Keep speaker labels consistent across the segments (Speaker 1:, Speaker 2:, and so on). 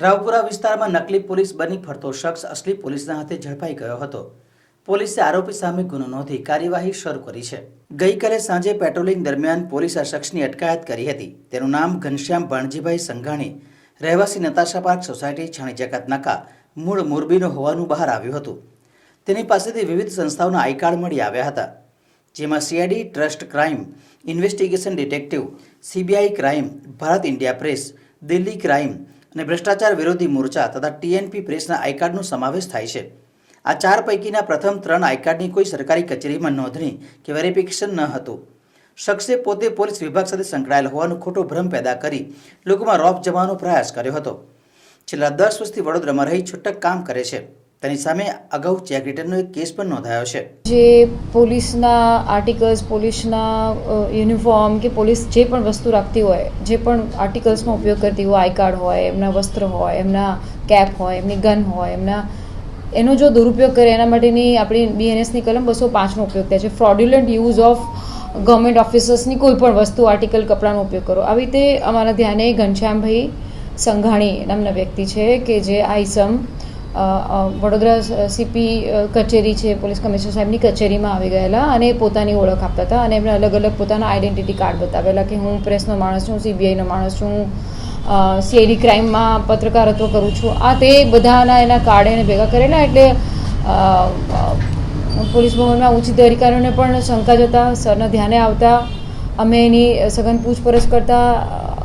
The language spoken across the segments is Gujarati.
Speaker 1: રાવપુરા વિસ્તારમાં નકલી પોલીસ બની ફરતો શખ્સ અસલી પોલીસના હાથે ઝડપાઈ ગયો હતો. પોલીસે આરોપી સામે ગુનો નોંધી કાર્યવાહી શરૂ કરી છે. ગઈકાલે સાંજે પેટ્રોલિંગ દરમિયાન પોલીસ આ શખ્સની અટકાયત કરી હતી. તેનું નામ ઘનશ્યામ ભાણજીભાઈ સંઘાણી, રહેવાસી નતાશા પાર્ક સોસાયટી, છાણી જકાત નાકા, મૂળ મોરબીનો હોવાનું બહાર આવ્યું હતું. તેની પાસેથી વિવિધ સંસ્થાઓના આઈ કાર્ડ મળી આવ્યા હતા. જેમાં CID, trust crime, investigation detective, CBI crime, Bharat India press, Delhi crime અને ભ્રષ્ટાચાર વિરોધી મોરચા તથા ટીએનપી પ્રેસના આઈ કાર્ડનો સમાવેશ થાય છે. આ ચાર પૈકીના પ્રથમ ત્રણ આઈ કાર્ડની કોઈ સરકારી કચેરીમાં નોંધણી કે વેરિફિકેશન ન હતું. શખ્સે પોતે પોલીસ વિભાગ સાથે સંકળાયેલ હોવાનો ખોટો ભ્રમ પેદા કરી લોકોમાં રોપ જમાવાનો પ્રયાસ કર્યો હતો. છેલ્લા દસ વર્ષથી વડોદરામાં રહી છૂટક કામ કરે છે. તેની સામે અગાઉ ચેક રિટર્નનો એક કેસ પણ નોંધાયો છે.
Speaker 2: જે પોલીસના આર્ટિકલ્સ પોલીસના યુનિફોર્મ કે પોલીસ જે પણ વસ્તુ રાખતી હોય જે પણ આર્ટિકલ્સનો ઉપયોગ કરતી હોય આઈ કાર્ડ હોય એમના વસ્ત્ર હોય એમના કેપ હોય એમની ગન હોય એમના એનો જો દુરુપયોગ કરે એના માટેની આપણી બીએનએસની કલમ બસો પાંચનો ઉપયોગ થાય છે. ફ્રોડ્યુલન્ટ યુઝ ઓફ ગવર્મેન્ટ ઓફિસર્સની કોઈ પણ વસ્તુ આર્ટિકલ કપડાનો ઉપયોગ કરો. આવી રીતે અમારા ધ્યાને ઘનશ્યામભાઈ સંઘાણી નામના વ્યક્તિ છે કે જે આ અ, વડોદરા સીપી કચેરી છે, પોલીસ કમિશનર સાહેબની કચેરીમાં આવી ગયેલા અને પોતાની ઓળખ આપતા હતા અને એમણે અલગ અલગ પોતાના આઈડેન્ટિટી કાર્ડ બતાવેલા કે હું પ્રેસનો માણસ છું, સીબીઆઈનો માણસ છું સીઆઈડી ક્રાઇમમાં પત્રકારત્વ કરું છું. આ તે બધાના એના કાર્ડ એને ભેગા કરેલા એટલે પોલીસ ભવનમાં ઉચ્ચ અધિકારીઓને પણ શંકા જતા, સરના ધ્યાને આવતા, અમે એની સઘન પૂછપરછ કરતા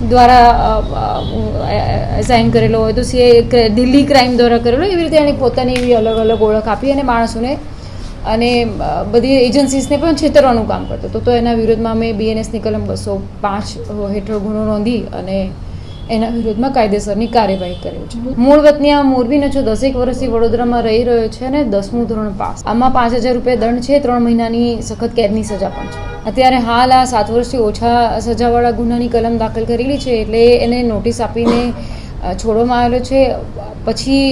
Speaker 2: દ્વારા સાઇન કરેલો હોય તો સીએ દિલ્હી ક્રાઇમ દ્વારા કરેલો, એવી રીતે એણે પોતાની એવી અલગ અલગ ઓળખ આપી અને માણસોને અને બધી એજન્સીસને પણ છેતરવાનું કામ કરતો હતો. તો એના વિરોધમાં અમે બીએનએસની કલમ બસો પાંચ હેઠળ ગુનો નોંધી અને એના વિરોધમાં કાયદેસરની કાર્યવાહી કરી છે. મૂળ વતની આ મોરબીનો છો દસેક વર્ષથી વડોદરામાં રહી રહ્યો છે અને દસમું ધોરણ પાસ. આમાં પાંચ હજાર રૂપિયા દંડ છે, ત્રણ મહિનાની સખત કેદની સજા પણ છે. અત્યારે હાલ આ સાત વર્ષથી ઓછા સજાવાળા ગુનાની કલમ દાખલ કરેલી છે એટલે એને નોટિસ આપીને છોડવામાં આવેલો છે. પછી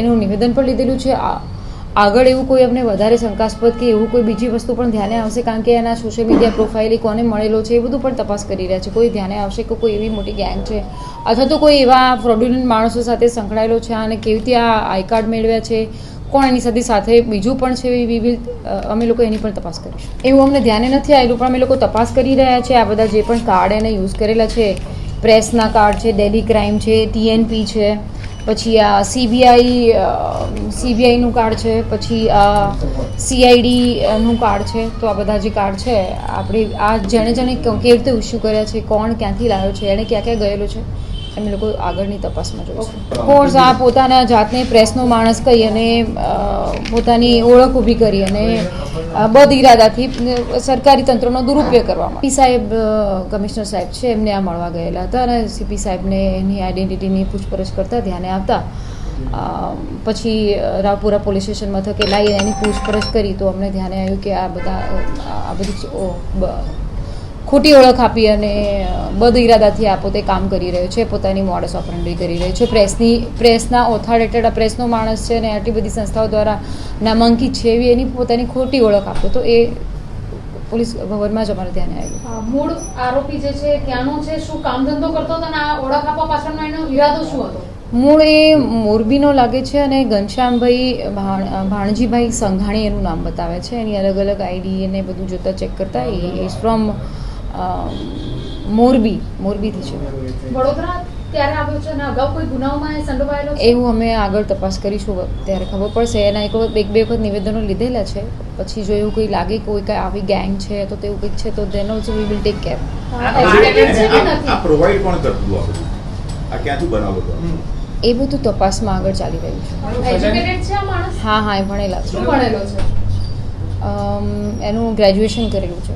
Speaker 2: એનું નિવેદન પણ લીધેલું છે. આગળ એવું કોઈ અમને વધારે શંકાસ્પદ કે એવું કોઈ બીજી વસ્તુ પણ ધ્યાને આવશે, કારણ કે એના સોશિયલ મીડિયા પ્રોફાઇલ કોને મળેલો છે એ બધું પણ તપાસ કરી રહ્યા છે. કોઈ ધ્યાને આવશે કે કોઈ એવી મોટી ગેંગ છે? અથવા તો કોઈ એવા ફ્રોડ્યુલન્ટ માણસો સાથે સંકળાયેલો છે અને કેવી રીતે આ આઈ કાર્ડ મેળવ્યા છે? કોણ એની સાથે સાથે બીજું પણ છે? વી વિલ અમે લોકો એની પણ તપાસ કરીશું. એવું અમને ધ્યાને નથી આવેલું, પણ અમે લોકો તપાસ કરી રહ્યા છે. આ બધા જે પણ કાર્ડ એને યુઝ કરેલા છે પ્રેસના કાર્ડ છે ડેલી ક્રાઇમ છે ટીએનપી છે પછી આ સીબીઆઈ સીબીઆઈનું કાર્ડ છે પછી આ સીઆઈડીનું કાર્ડ છે તો આ બધા જે કાર્ડ છે આપણે આ જેણે જેણે કેવી રીતે ઇસ્યુ કર્યા છે કોણ ક્યાંથી લાવ્યો છે એણે ક્યાં ક્યાં ગયેલો છે એમને લોકો આગળની તપાસમાં જોઈશું. કોર્સ આ પોતાના જાતને પ્રેસનો માણસ કહી અને પોતાની ઓળખ ઊભી કરી અને બદ ઇરાદાથી સરકારી તંત્રનો દુરુપયોગ કરવામાં પી સાહેબ કમિશનર સાહેબ છે, એમને આ મળવા ગયેલા હતા અને સીપી સાહેબને એની આઈડેન્ટિટીની પૂછપરછ કરતા ધ્યાને આવતા. પછી રાવપુરા પોલીસ સ્ટેશન મથકે લાવી એની પૂછપરછ કરી તો અમને ધ્યાને આવ્યું કે આ બધા આ બધી ખોટી ઓળખ આપી અને બદ ઇરાદાથી આ પોતે કામ કરી રહ્યો છે પોતાની મોડસ ઓપરેન્ડી કરી રહ્યો છે. પ્રેસની પ્રેસના ઓથોરિટેડ પ્રેસનો માણસ છે અને આટલી બધી સંસ્થાઓ દ્વારા નામાંકિત છે એવી એની પોતાની ખોટી ઓળખ આપો તો એ પોલીસ ભવનમાં જ અમારે ધ્યાને આવ્યું
Speaker 3: મૂળ આરોપી જે છે ક્યાંનો છે શું કામ ધંધો કરતો હતો અને આ ઓળખ આપવા પાછળનો એનો ઈરાદો શું હતો?
Speaker 2: મૂળ એ મોરબીનો લાગે છે અને ઘનશ્યામભાઈ ભાણ ભાણજીભાઈ સંઘાણી એનું નામ બતાવે છે. એની અલગ અલગ આઈડી અને બધું જોતા ચેક કરતા એ ઇઝ ફ્રોમ મોરબી મોરબીથી છે.
Speaker 3: વડોદરા ત્યારે આવ્યો છે અને અગાઉ કોઈ ગુનાઓમાં સંડોવાયેલો
Speaker 2: એવું અમે આગળ તપાસ કરીશું ત્યારે ખબર પડશે. એના એક વખત એક બે વખત નિવેદનો લીધેલા છે. પછી જો એવું કંઈ લાગે કોઈ કાંઈ આવી ગેંગ છે તો તેવું કંઈક છે તો તેનો જ વી વિલ ટેક કેર
Speaker 4: આ પ્રોવાઈડ કોણ કરતું આ ક્યાંથી બનાવો
Speaker 2: એ બધું તપાસમાં આગળ ચાલી રહ્યું છે.
Speaker 3: એજ્યુકેટેડ છે આ માણસ?
Speaker 2: હા હા એ ભણેલા છે.
Speaker 3: શું ભણેલો છે?
Speaker 2: એનું ગ્રેજ્યુએશન કરેલું છે.